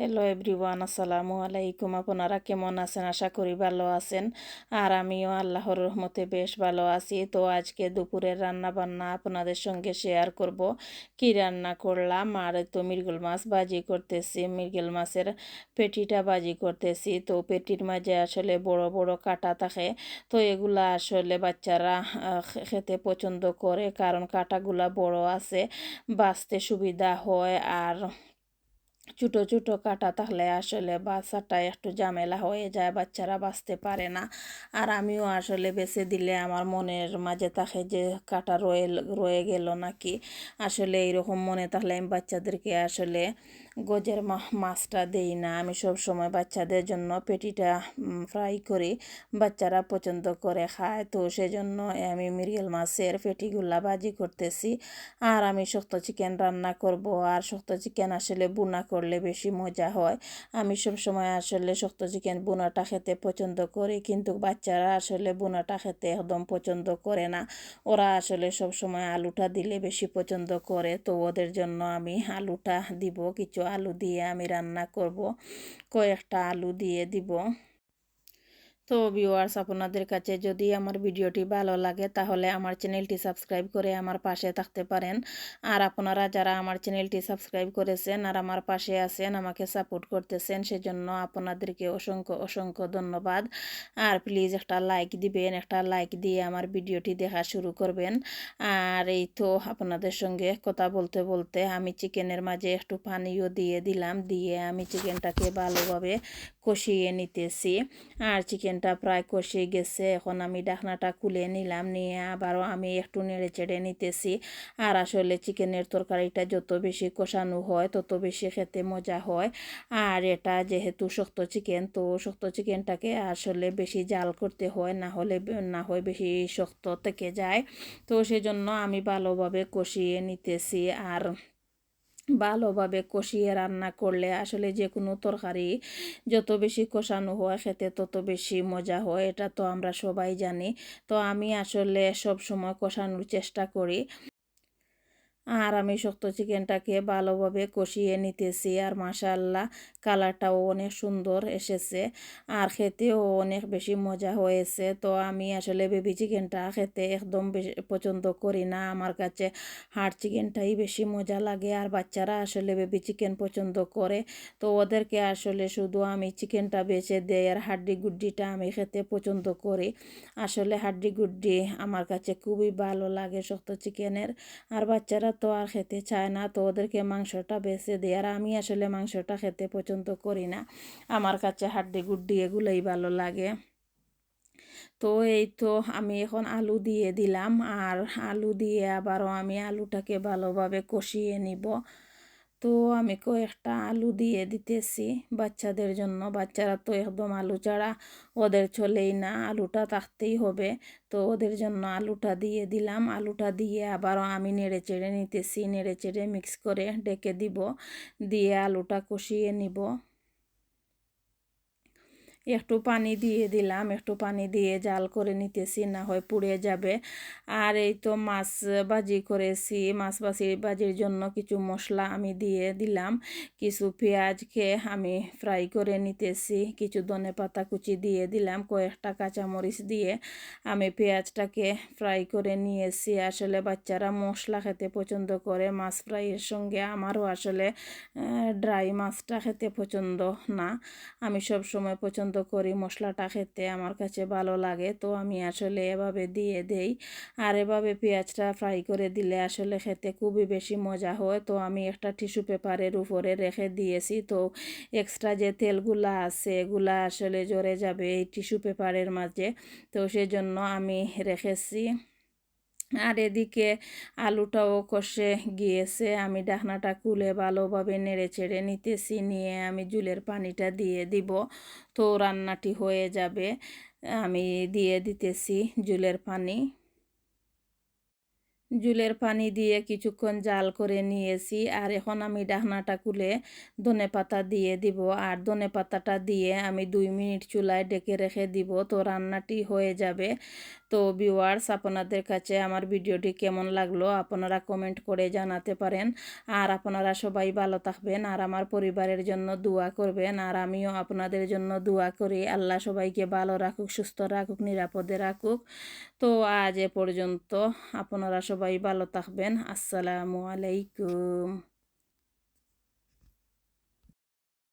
Hello everyone আসসালামু আলাইকুম। আপনারা কেমন আছেন? আশা করি ভালো আছেন। আর আমিও আল্লাহর রহমতে বেশ ভালো আছি। তো আজকে দুপুরের রান্না বান্না আপনাদের সঙ্গে শেয়ার করব। কি রান্না করলাম? আর তো মৃগল মাছ বাজি করতেছি। মৃগেল মাছের পেটিটা বাজি করতেছি। তো পেটির মাঝে আসলে বড় বড় কাটা থাকে। তো এগুলা আসলে বাচ্চারা খেতে পছন্দ করে। কারণ কাটাগুলা বড় আছে। বাঁচতে সুবিধা হয়। আর ছোটো ছোটো কাটা থাকলে আসলে বাচ্চাটা একটু ঝামেলা হয়ে যায়, বাচ্চারা বাঁচতে পারে না। আর আমিও আসলে বেছে দিলে আমার মনের মাঝে থাকে যে কাটা রয়ে রয়ে গেল নাকি, আসলে এইরকম মনে থাকলে আমি বাচ্চাদেরকে আসলে গজের মাছটা দেই না। আমি সব সময় বাচ্চাদের জন্য পেটিটা ফ্রাই করি, বাচ্চারা পছন্দ করে খায়। তো সেজন্য আমি মিরিয়াল মাছের পেটিগুলা বাজি করতেছি। আর আমি শক্ত চিকেন রান্না করব। আর শক্ত চিকেন আসলে বুনা করলে বেশি মজা হয়। আমি সব সময় আসলে শক্ত চিকেন বোনাটা খেতে পছন্দ করি, কিন্তু বাচ্চারা আসলে বোনাটা খেতে একদম পছন্দ করে না। ওরা আসলে সব সময় আলুটা দিলে বেশি পছন্দ করে, তো ওদের জন্য আমি আলুটা দিব, কিছু আলু দিয়ে আমি রান্না করব। কয়েকটা আলু দিয়ে দিব। তো ভিউয়ার্স আপনাদের কাছে যদি আমার ভিডিওটি ভালো লাগে, তাহলে আমার চ্যানেলটি সাবস্ক্রাইব করে আমার পাশে থাকতে পারেন। আর আপনারা যারা আমার চ্যানেলটি সাবস্ক্রাইব করেছেন আর আমার পাশে আছেন, আমাকে সাপোর্ট করতেছেন, সেজন্য আপনাদেরকে অসংখ্য অসংখ্য ধন্যবাদ। আর প্লিজ একটা লাইক দিবেন, একটা লাইক দিয়ে আমার ভিডিওটি দেখা শুরু করবেন। আর এই তো আপনাদের সঙ্গে কথা বলতে বলতে আমি চিকেনের মাঝে একটু পানিও দিয়ে দিলাম, দিয়ে আমি চিকেনটাকে ভালোভাবে কষিয়ে নিতেছি। আর চিকেনটা প্রায় কষিয়ে গেছে। এখন আমি ডাকনাটা খুলে নিলাম। নিয়ে আবারও আমি একটু নেড়ে চেড়ে নিতেছি। আর আসলে চিকেনের তরকারিটা যত বেশি কষানো হয়, তত বেশি খেতে মজা হয়। আর এটা যেহেতু শক্ত চিকেন, তো শক্ত চিকেনটাকে আসলে বেশি জাল করতে হয়, না হলে না হয় বেশি শক্ত থেকে যায়। তো সেজন্য আমি ভালোভাবে কষিয়ে নিতেছি। আর ভালোভাবে কষিয়ে রান্না করলে আসলে যে কোনো তরকারি যত বেশি কষানো হয় খেতে তত বেশি মজা হয়, এটা তো আমরা সবাই জানি। তো আমি আসলে সব সময় কষানোর চেষ্টা করি। আর আমি শক্ত চিকেনটাকে ভালোভাবে কষিয়ে নিতেছি আর মাশাল্লাহ কালারটাও অনেক সুন্দর এসেছে আর খেতেও অনেক বেশি মজা হয়েছে। তো আমি আসলে বেবি চিকেনটা খেতে একদম বেশি পছন্দ করি না। আমার কাছে হাড় চিকেনটাই বেশি মজা লাগে আর বাচ্চারা আসলে বেবি চিকেন পছন্দ করে। তো ওদেরকে আসলে শুধু আমি চিকেনটা বেছে দেই আর হাড্ডি গুড্ডিটা আমি খেতে পছন্দ করি। আসলে হাড্ডি গুড্ডি আমার কাছে খুবই ভালো লাগে শক্ত চিকেনের। আর বাচ্চারা তো আর খেতে চায় না। তো ওদেরকে মাংসটা বেছে দেয়, আর আমি আসলে মাংসটা খেতে পছন্দ করি না। আমার কাছে হাড্ডি গুড্ডি এগুলোই ভালো লাগে। তো এই তো আমি এখন আলু দিয়ে দিলাম। আর আলু দিয়ে আবারও আমি আলুটাকে ভালোভাবে কষিয়ে নিব। তো আমি কয়েকটা আলু দিয়ে দিতেছি বাচ্চাদের জন্য। বাচ্চারা তো একদম আলু ছাড়া ওদের চলেই না, আলুটা থাকতেই হবে। তো ওদের জন্য আলুটা দিয়ে দিলাম। আলুটা দিয়ে আবারও আমি নেড়ে চেড়ে নিতেছি। নেড়ে চেড়ে মিক্স করে ডেকে দিব। দিয়ে আলুটা কষিয়ে নিব। একটু পানি দিয়ে দিলাম, একটু পানি দিয়ে জাল করে নিতেছি, না হয় পুড়ে যাবে। আর এই তো মাছ বাজি করেছি, মাছ বাজি বাজির জন্য কিছু মশলা আমি দিয়ে দিলাম, কিছু পেঁয়াজকে আমি ফ্রাই করে নিতেছি, কিছু ধনে পাতা কুচি দিয়ে দিলাম, কয়েকটা কাঁচামরিচ দিয়ে আমি পেঁয়াজটাকে ফ্রাই করে নিয়েছি। আসলে বাচ্চারা মশলা খেতে পছন্দ করে, মাছ ফ্রাইয়ের সঙ্গে আমারও আসলে ড্রাই মাছটা খেতে পছন্দ না। আমি সব সময় পছন্দ করি মশলাটা খেতে, আমার কাছে ভালো লাগে। তো আমি আসলে এভাবে দিয়ে দেই। আর এভাবে পেঁয়াজটা ফ্রাই করে দিলে আসলে খেতে খুবই বেশি মজা হয়। তো আমি একটা টিস্যু পেপারের উপরে রেখে দিয়েছি। তো এক্সট্রা যে তেলগুলা আছে, এগুলা আসলে জড়ে যাবে এই টিস্যু পেপারের মাঝে। তো সেজন্য আমি রেখেছি। আর এদিকে আলুটাও কষে গিয়েছে। আমি ডাকনাটা কুলে ভালোভাবে নেড়ে চেড়ে নিতেছি, নিয়ে আমি জুলের পানিটা দিয়ে দিব। তো রান্নাটি হয়ে যাবে। আমি দিয়ে দিতেছি জুলের পানি। জুলের পানি দিয়ে কিছুক্ষণ জাল করে নিয়েছি আর এখন আমি ডাহনাটা কুলে ধনে পাতা দিয়ে দিব। আর ধনে পাতাটা দিয়ে আমি দুই মিনিট চুলায় ডেকে রেখে দিব। তো রান্নাটি হয়ে যাবে। তো ভিউয়ার্স আপনাদের কাছে আমার ভিডিওটি কেমন লাগল আপনারা কমেন্ট করে জানাতে পারেন। আর আপনারা সবাই ভালো থাকবেন, আর আমার পরিবারের জন্য দোয়া করবেন, আর আমিও আপনাদের জন্য দোয়া করি। আল্লাহ সবাইকে ভালো রাখুক, সুস্থ রাখুক, নিরাপদে রাখুক। তো আজ এ পর্যন্ত আপনারা সবাই ভালো থাকবেন। আসসালামু আলাইকুম।